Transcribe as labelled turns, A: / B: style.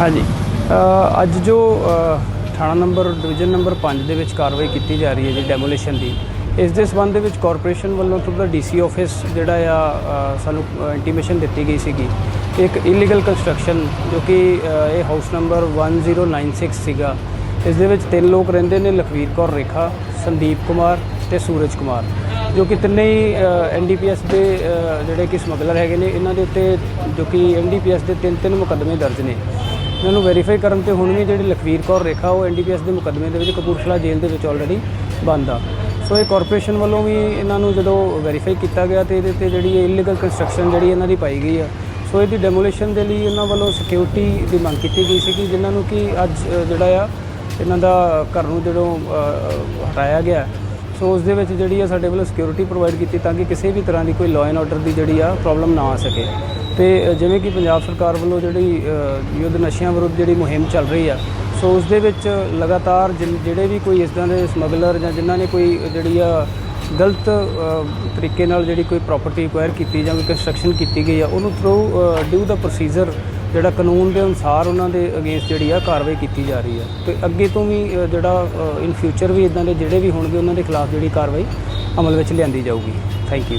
A: ਹਾਂਜੀ। ਅੱਜ ਜੋ ਥਾਣਾ ਨੰਬਰ, ਡਿਵੀਜ਼ਨ ਨੰਬਰ 5 ਦੇ ਵਿੱਚ ਕਾਰਵਾਈ ਕੀਤੀ ਜਾ ਰਹੀ ਹੈ ਜੀ ਡੈਮੋਲੇਸ਼ਨ ਦੀ, ਇਸ ਦੇ ਸਬੰਧ ਦੇ ਵਿੱਚ ਕਾਰਪੋਰੇਸ਼ਨ ਵੱਲੋਂ ਥਰੂ ਦਾ ਡੀਸੀ ਆਫਿਸ ਜਿਹੜਾ ਆ ਸਾਨੂੰ ਇੰਟੀਮੇਸ਼ਨ ਦਿੱਤੀ ਗਈ ਸੀਗੀ। ਇੱਕ ਇਲੀਗਲ ਕੰਸਟਰਕਸ਼ਨ ਜੋ ਕਿ ਇਹ ਹਾਊਸ ਨੰਬਰ 1096 ਸੀਗਾ। ਇਸ ਦੇ ਵਿੱਚ ਤਿੰਨ ਲੋਕ ਰਹਿੰਦੇ ਨੇ, ਲਖਵੀਰ ਕੌਰ ਰੇਖਾ, ਸੰਦੀਪ ਕੁਮਾਰ ਤੇ ਸੂਰਜ ਕੁਮਾਰ। ਜੋ ਕਿ ਤਿੰਨੇ ਹੀ ਐਨਡੀਪੀਐਸ ਦੇ ਜਿਹੜੇ ਕਿ ਸਮਗਲਰ ਹੈਗੇ ਨੇ, ਇਹਨਾਂ ਦੇ ਉੱਤੇ ਜੋ ਕਿ ਐਨਡੀਪੀਐਸ ਦੇ ਤਿੰਨ ਤਿੰਨ ਮੁਕੱਦਮੇ ਦਰਜ ਨੇ। ਇਹਨਾਂ ਨੂੰ ਵੈਰੀਫਾਈ ਕਰਨ ਤੇ ਹੁਣ ਵੀ ਜਿਹੜੀ ਲਖਵੀਰ ਕੌਰ ਰੇਖਾ, ਉਹ ਐਨਡੀਪੀਐਸ ਦੇ ਮੁਕੱਦਮੇ ਦੇ ਵਿੱਚ ਕਪੂਰਥਲਾ ਜੇਲ੍ਹ ਦੇ ਵਿੱਚ ਆਲਰੇਡੀ ਬੰਦ ਆ। ਸੋ ਇਹ ਕਾਰਪੋਰੇਸ਼ਨ ਵੱਲੋਂ ਵੀ ਇਹਨਾਂ ਨੂੰ ਜਦੋਂ ਵੈਰੀਫਾਈ ਕੀਤਾ ਗਿਆ ਤੇ ਇਹਦੇ ਤੇ ਜਿਹੜੀ ਇਲੀਗਲ ਕੰਸਟਰਕਸ਼ਨ ਜਿਹੜੀ ਇਹਨਾਂ ਦੀ ਪਾਈ ਗਈ ਆ। ਸੋ ਇਹਦੀ ਡੈਮੋਲੀਸ਼ਨ ਦੇ ਲਈ ਇਹਨਾਂ ਵੱਲੋਂ ਸਿਕਿਉਰਿਟੀ ਦੀ ਮੰਗ ਕੀਤੀ ਗਈ ਸੀ ਕਿ ਜਿਨ੍ਹਾਂ ਨੂੰ ਕਿ ਅੱਜ ਜਿਹੜਾ ਆ, ਇਹਨਾਂ ਦਾ ਘਰ ਨੂੰ ਜਦੋਂ ਹਟਾਇਆ ਗਿਆ। ਸੋ ਉਸ ਦੇ ਵਿੱਚ ਜਿਹੜੀ ਆ ਸਾਡੇ ਵੱਲੋਂ ਸਿਕਿਉਰਿਟੀ ਪ੍ਰੋਵਾਈਡ ਕੀਤੀ ਤਾਂ ਕਿ ਕਿਸੇ ਵੀ ਤਰ੍ਹਾਂ ਦੀ ਕੋਈ ਲਾਅ ਐਂਡ ਆਰਡਰ ਦੀ ਜਿਹੜੀ ਆ ਪ੍ਰੋਬਲਮ ਨਾ ਆ ਸਕੇ। ਤੇ ਜਿਵੇਂ ਕਿ ਪੰਜਾਬ ਸਰਕਾਰ ਵੱਲੋਂ ਜਿਹੜੀ ਯੁੱਧ ਨਸ਼ਿਆਂ ਵਿਰੁੱਧ ਜਿਹੜੀ ਮੁਹਿੰਮ ਚੱਲ ਰਹੀ ਆ, ਸੋ ਉਸ ਦੇ ਵਿੱਚ ਲਗਾਤਾਰ ਜਿਨ- ਜਿਹੜੇ ਵੀ ਕੋਈ ਇਸ ਤਰ੍ਹਾਂ ਦੇ ਸਮਗਲਰ ਜਾਂ ਜਿਨ੍ਹਾਂ ਨੇ ਕੋਈ ਜਿਹੜੀ ਆ ਗਲਤ ਤਰੀਕੇ ਨਾਲ ਜਿਹੜੀ ਕੋਈ ਪ੍ਰਾਪਰਟੀ ਐਕਵਾਇਰ ਕੀਤੀ ਜਾਂ ਕੋਈ ਕੰਸਟਰਕਸ਼ਨ ਕੀਤੀ ਗਈ ਆ, ਉਹਨੂੰ ਥਰੂ ਡਿਊ ਦਾ ਪ੍ਰੋਸੀਜਰ ਜਿਹੜਾ ਕਾਨੂੰਨ ਦੇ ਅਨੁਸਾਰ ਉਹਨਾਂ ਦੇ ਅਗੇਂਸਟ ਜਿਹੜੀ ਆ ਕਾਰਵਾਈ ਕੀਤੀ ਜਾ ਰਹੀ ਆ। ਤੇ ਅੱਗੇ ਤੋਂ ਵੀ ਜਿਹੜਾ ਇਨ ਫਿਊਚਰ ਵੀ ਇਦਾਂ ਦੇ ਜਿਹੜੇ ਵੀ ਹੋਣਗੇ, ਉਹਨਾਂ ਦੇ ਖਿਲਾਫ ਜਿਹੜੀ ਕਾਰਵਾਈ ਅਮਲ ਵਿੱਚ ਲਿਆਂਦੀ ਜਾਊਗੀ। Thank you